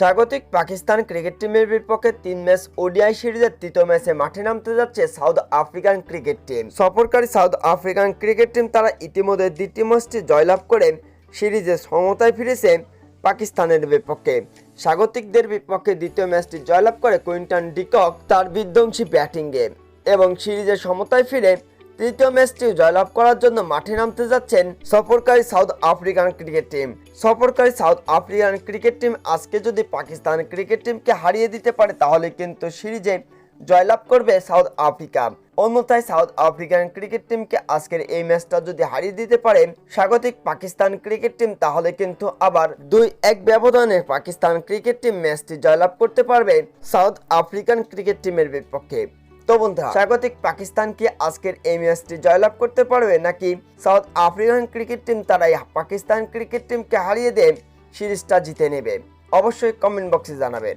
স্বাগতিক পাকিস্তান ক্রিকেট টিমের বিপক্ষে তিন ম্যাচ ওডিআই সিরিজের তৃতীয় ম্যাচে মাঠে নামতে যাচ্ছে সাউথ আফ্রিকান ক্রিকেট টিম। সফরকারী সাউথ আফ্রিকান ক্রিকেট টিম তারা ইতিমধ্যে দ্বিতীয় ম্যাচটি জয়লাভ করে সিরিজে সমতায় ফিরেছে পাকিস্তানের বিপক্ষে। স্বাগতিকদের বিপক্ষে দ্বিতীয় ম্যাচটি জয়লাভ করে কুইন্টন ডিকক তার বিধ্বংসী ব্যাটিংয়ে এবং সিরিজের সমতায় ফিরে তৃতীয় ম্যাচটি জয়লাভ করার জন্য মাঠে নামতে যাচ্ছেন সফরকারী সাউথ আফ্রিকান ক্রিকেট টিম। সফরকারী সাউথ আফ্রিকান ক্রিকেট টিম আজকে যদি পাকিস্তান ক্রিকেট টিমকে হারিয়ে দিতে পারে, তাহলে কিন্তু সিরিজে জয়লাভ করবে সাউথ আফ্রিকা। অন্যথায় সাউথ আফ্রিকান ক্রিকেট টিমকে আজকের এই ম্যাচটা যদি হারিয়ে দিতে পারে স্বাগতিক পাকিস্তান ক্রিকেট টিম, তাহলে কিন্তু আবার দুই এক ব্যবধানে পাকিস্তান ক্রিকেট টিম ম্যাচটি জয়লাভ করতে পারবে সাউথ আফ্রিকান ক্রিকেট টিমের বিপক্ষে। তো বন্ধুরা, স্বাগতিক পাকিস্তান কি আজকের এই ম্যাচটি জয়লাভ করতে পারবে নাকি সাউথ আফ্রিকান ক্রিকেট টিম তারাই পাকিস্তান ক্রিকেট টিমকে হারিয়ে দিয়ে সিরিজটা জিতে নেবে? অবশ্যই কমেন্ট বক্সে জানাবেন।